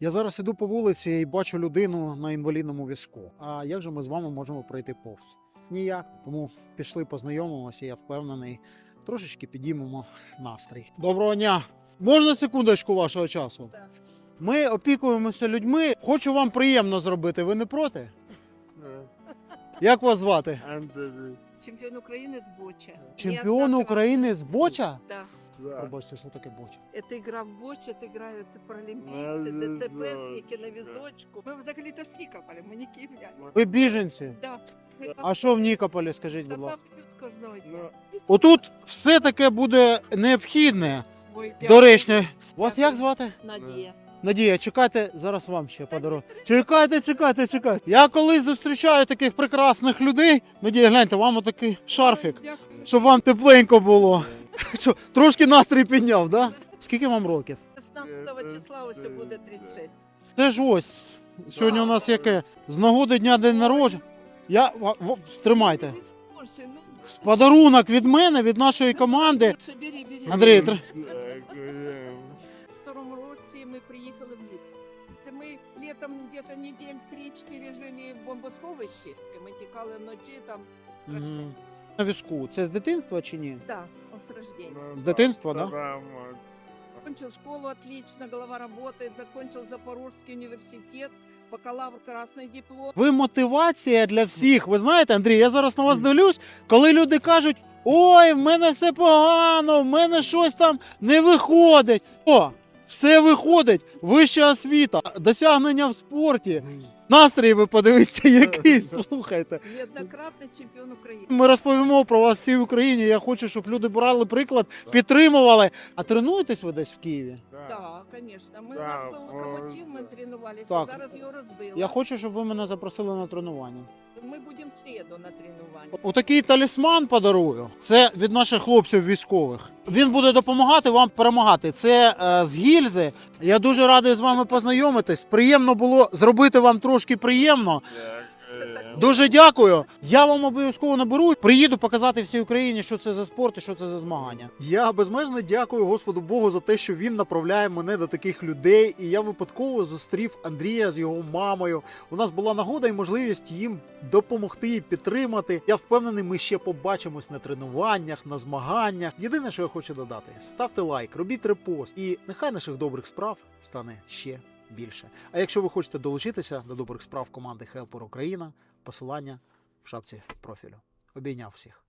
Я зараз іду по вулиці і бачу людину на інвалідному візку. А як же ми з вами можемо пройти повз? Ніяк. Тому пішли познайомимося, я впевнений, трошечки підіймемо настрій. Доброго дня! Можна секундочку вашого часу? Ми опікуємося людьми. Хочу вам приємно зробити. Ви не проти? Як вас звати? Чемпіон України з боча. Чемпіон України з боча? Да. Пробачте, що таке боча? Это игра в боча, это играют паралимпийцы, ДЦПшники на візочку. Ми взагалі-то з Нікополя, ми не київляні. Ви біженці? Да. А що в Нікополі, скажіть, Та будь ласка? там п'ють кожного дня. Отут все таке буде необхідне. Ой, До дякую. речі, вас як звати? Надія. Надія, чекайте, зараз вам ще подарую. Чекайте, чекайте, чекайте. Я колись зустрічаю таких прекрасних людей. Надія, гляньте, вам отакий шарфік, Ой, Дякую. щоб вам тепленько було. Що, трошки настрій підняв, да? Скільки вам років? 16 числа ось буде 36. Це ж ось. Сьогодні у нас яке? З нагоди дня день народження. Я ва- ва- тримайте. Слушай, ну, Подарунок від мене, від нашої команди. лучше бери, бери. Андрій, тр- В 22 році ми приїхали в Ліп. Це ми літом десь неділь 3-4 жили в бомбосховищі. Ми тікали вночі там страшне. Мгм. на візку. Це з дитинства чи ні? Да, с рождения. З дитинства, да? Закончил школу отлично, голова работает, закончил Запорожский университет, бакалавр, красный диплом. Ви мотивація для всіх. Ви знаєте, Андрій, я зараз на вас дивлюсь, коли люди кажуть: ой, в мене все погано, в мене щось там не виходить. О, все виходить. Вища освіта, досягнення в спорті. Настрій ви подивіться, який слухайте. Неоднократный чемпіон України. Ми розповімо про вас всій Україні. Я хочу, щоб люди брали приклад, підтримували. А тренуєтесь ви десь в Києві? Да, конечно. Мы, Да, у нас был вот, локомотив, мы тренувались, Так. а зараз його розбили. Я хочу, щоб ви мене запросили на тренування. Ми будемо в середу на тренуванні. Отакий талісман подарую. Це від наших хлопців військових. Він буде допомагати вам перемагати. Це е, з гільзи. Я дуже радий з вами познайомитись. Приємно було зробити вам трошки приємно. Це так Дуже дякую. Я вам обов'язково наберу. Приїду показати всій Україні, що це за спорт і що це за змагання. Я безмежно дякую Господу Богу за те, що він направляє мене до таких людей. І я випадково зустрів Андрія з його мамою. У нас була нагода і можливість їм допомогти і підтримати. Я впевнений, ми ще побачимось на тренуваннях, на змаганнях. Єдине, що я хочу додати: ставте лайк, робіть репост, і нехай наших добрих справ стане ще більше. А якщо ви хочете долучитися до добрих справ команди Helper Україна, посилання в шапці профілю. Обійняв всіх.